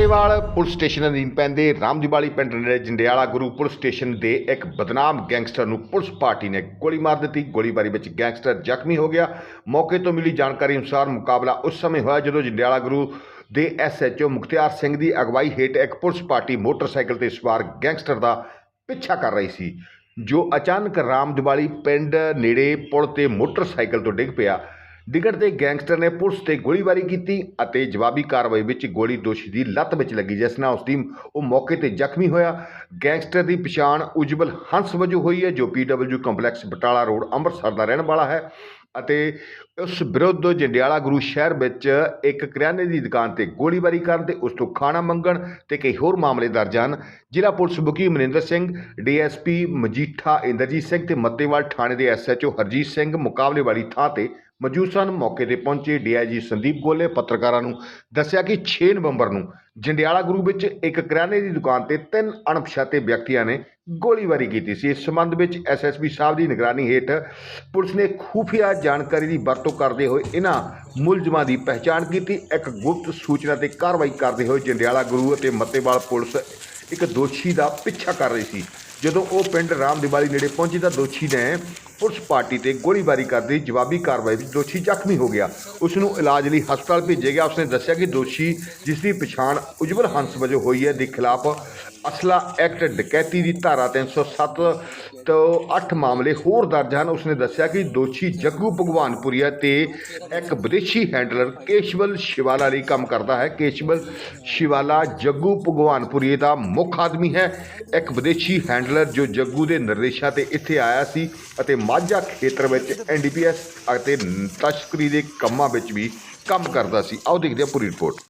Mattewal police station ਅਧੀਨ ਪੈਂਦੇ ਰਾਮਦੀਵਾਲੀ ਪਿੰਡ ਨੇੜੇ ਜੰਡਿਆਲਾ ਗੁਰੂ ਪੁਲਿਸ ਸਟੇਸ਼ਨ ਦੇ ਇੱਕ ਬਦਨਾਮ ਗੈਂਗਸਟਰ ਨੂੰ ਪੁਲਿਸ ਪਾਰਟੀ ਨੇ ਗੋਲੀ ਮਾਰ ਦਿੱਤੀ। ਗੋਲੀਬਾਰੀ ਵਿੱਚ ਗੈਂਗਸਟਰ ਜ਼ਖਮੀ ਹੋ ਗਿਆ। ਮੌਕੇ ਤੋਂ ਮਿਲੀ ਜਾਣਕਾਰੀ ਅਨੁਸਾਰ ਮੁਕਾਬਲਾ ਉਸ ਸਮੇਂ ਹੋਇਆ ਜਦੋਂ ਜੰਡਿਆਲਾ ਗੁਰੂ ਦੇ ਐਸਐਚਓ ਮੁਖਤਿਆਰ ਸਿੰਘ ਦੀ ਅਗਵਾਈ ਹੇਠ ਇੱਕ ਪੁਲਿਸ ਪਾਰਟੀ ਮੋਟਰਸਾਈਕਲ ਤੇ ਸਵਾਰ ਗੈਂਗਸਟਰ ਦਾ ਪਿੱਛਾ ਕਰ ਰਹੀ ਸੀ, ਜੋ ਅਚਾਨਕ ਰਾਮਦੀਵਾਲੀ ਪਿੰਡ ਨੇੜੇ ਪੁਲ ਤੇ ਮੋਟਰਸਾਈਕਲ ਤੋਂ ਡਿੱਗ ਪਿਆ। ਡਿੱਗਣ ਦੇ ਗੈਂਗਸਟਰ ਨੇ ਪੁਲਿਸ ਤੇ ਗੋਲੀਬਾਰੀ ਕੀਤੀ ਅਤੇ ਜਵਾਬੀ ਕਾਰਵਾਈ ਵਿੱਚ ਗੋਲੀ ਦੋਸ਼ੀ ਦੀ ਲੱਤ ਵਿੱਚ ਲੱਗੀ ਜਿਸ ਨਾਲ ਉਸ ਦੀ ਉਹ ਮੌਕੇ ਤੇ ਜ਼ਖਮੀ ਹੋਇਆ। ਗੈਂਗਸਟਰ ਦੀ ਪਛਾਣ ਉਜਵਲ ਹੰਸ ਵਜੋਂ ਹੋਈ ਹੈ, ਜੋ PW complex Batala road, Amritsar ਦਾ ਰਹਿਣ ਵਾਲਾ ਹੈ। ਅਤੇ ਉਸ ਵਿਰੁੱਧ ਜੰਡਿਆਲਾ ਗੁਰੂ ਸ਼ਹਿਰ ਵਿੱਚ ਇੱਕ ਕਰਿਆਨੇ ਦੀ ਦੁਕਾਨ ਤੇ ਗੋਲੀਬਾਰੀ ਕਰਨ ਤੇ ਉਸ ਤੋਂ ਖਾਣਾ ਮੰਗਣ ਤੇ ਕਈ ਹੋਰ ਮਾਮਲੇ ਦਰਜ ਹਨ। ਜ਼ਿਲ੍ਹਾ ਪੁਲਿਸ ਮੁਖੀ ਮਨਿੰਦਰ ਸਿੰਘ, ਡੀਐਸਪੀ ਮਜੀਠਾ ਇੰਦਰਜੀਤ ਸਿੰਘ ਤੇ ਮੱਤੇਵਾਲ ਥਾਣੇ ਦੇ ਐਸਐਚਓ ਹਰਜੀਤ ਸਿੰਘ ਮੁਕਾਬਲੇ ਵਾਲੀ ਥਾਂ ਤੇ ਮੌਜੂਦ ਸਨ। ਮੌਕੇ ਤੇ ਪਹੁੰਚੇ ਡੀਆਈਜੀ ਸੰਦੀਪ ਗੋਲੇ ਪੱਤਰਕਾਰਾਂ ਨੂੰ ਦੱਸਿਆ ਕਿ 6 ਨਵੰਬਰ ਨੂੰ ਜੰਡਿਆਲਾ ਗੁਰੂ ਵਿੱਚ ਇੱਕ ਕਰਿਆਨੇ ਦੀ ਦੁਕਾਨ ਤੇ ਤਿੰਨ ਅਣਪਛਾਤੇ ਵਿਅਕਤੀਆਂ ਨੇ ਗੋਲੀਬਾਰੀ ਕੀਤੀ ਸੀ। ਇਸ ਸੰਬੰਧ ਵਿੱਚ ਐਸਐਸਪੀ ਸਾਹਿਬ ਦੀ ਨਿਗਰਾਨੀ ਹੇਠ ਪੁਲਿਸ ਨੇ ਖੂਫੀਆ ਜਾਣਕਾਰੀ ਦੀ ਵਰਤੋਂ ਕਰਦੇ ਹੋਏ ਇਹਨਾਂ ਮੁਲਜ਼ਮਾਂ ਦੀ ਪਹਿਚਾਣ ਕੀਤੀ। ਇੱਕ ਗੁਪਤ ਸੂਚਨਾ ਤੇ ਕਾਰਵਾਈ ਕਰਦੇ ਹੋਏ ਜੰਡਿਆਲਾ ਗੁਰੂ ਅਤੇ ਮੱਤੇਵਾਲ ਪੁਲਿਸ ਇੱਕ ਦੋਸ਼ੀ ਦਾ ਪਿੱਛਾ ਕਰ ਰਹੀ ਸੀ। ਜਦੋਂ ਉਹ ਪਿੰਡ ਰਾਮ ਦੀਵਾਲੀ ਨੇੜੇ ਪਹੁੰਚੀ ਤਾਂ ਦੋਸ਼ੀ ਨੇ ਪੁਲਿਸ ਪਾਰਟੀ ਤੇ ਗੋਲੀਬਾਰੀ ਕਰਦੀ ਜਵਾਬੀ ਕਾਰਵਾਈ ਵਿੱਚ ਦੋਸ਼ੀ ਜ਼ਖਮੀ ਹੋ ਗਿਆ। ਉਸ ਨੂੰ ਇਲਾਜ ਲਈ ਹਸਪਤਾਲ ਭੇਜਿਆ ਗਿਆ। ਉਸਨੇ ਦੱਸਿਆ ਕਿ ਦੋਸ਼ੀ, ਜਿਸ ਦੀ ਪਛਾਣ ਉਜਵਲ ਹੰਸ ਵਜੋਂ ਹੋਈ ਹੈ, ਦੇ ਖਿਲਾਫ ਅਸਲਾ ਐਕਟ ਡਕੈਤੀ ਦੀ ਧਾਰਾ 307 ਤੋਂ 8 ਮਾਮਲੇ ਹੋਰ ਦਰਜ ਹਨ। ਉਸਨੇ ਦੱਸਿਆ ਕਿ ਦੋਸ਼ੀ ਜੱਗੂ ਭਗਵਾਨਪੁਰੀਆ ਤੇ ਇੱਕ ਵਿਦੇਸ਼ੀ ਹੈਂਡਲਰ ਕੇਸ਼ਵਲ ਸ਼ਿਵਾਲਾ ਲਈ ਕੰਮ ਕਰਦਾ ਹੈ। ਕੇਸ਼ਵਲ ਸ਼ਿਵਾਲਾ ਜੱਗੂ ਭਗਵਾਨਪੁਰੀਏ ਦਾ ਮੁੱਖ ਆਦਮੀ ਹੈ। ਇੱਕ ਵਿਦੇਸ਼ੀ ਹੈਂਡਲਰ ਜੋ ਜੱਗੂ ਦੇ ਨਿਰਦੇਸ਼ਾਂ ਤੇ ਇੱਥੇ ਆਇਆ ਸੀ ਅਤੇ ਮਾਝਾ ਖੇਤਰ ਵਿੱਚ ਐਨਡੀਪੀਐਸ ਅਤੇ ਤਸਕਰੀ ਦੇ ਕੰਮਾਂ ਵਿੱਚ ਵੀ ਕੰਮ ਕਰਦਾ ਸੀ। ਆਓ ਦੇਖਦੇ ਹਾਂ ਪੂਰੀ ਰਿਪੋਰਟ।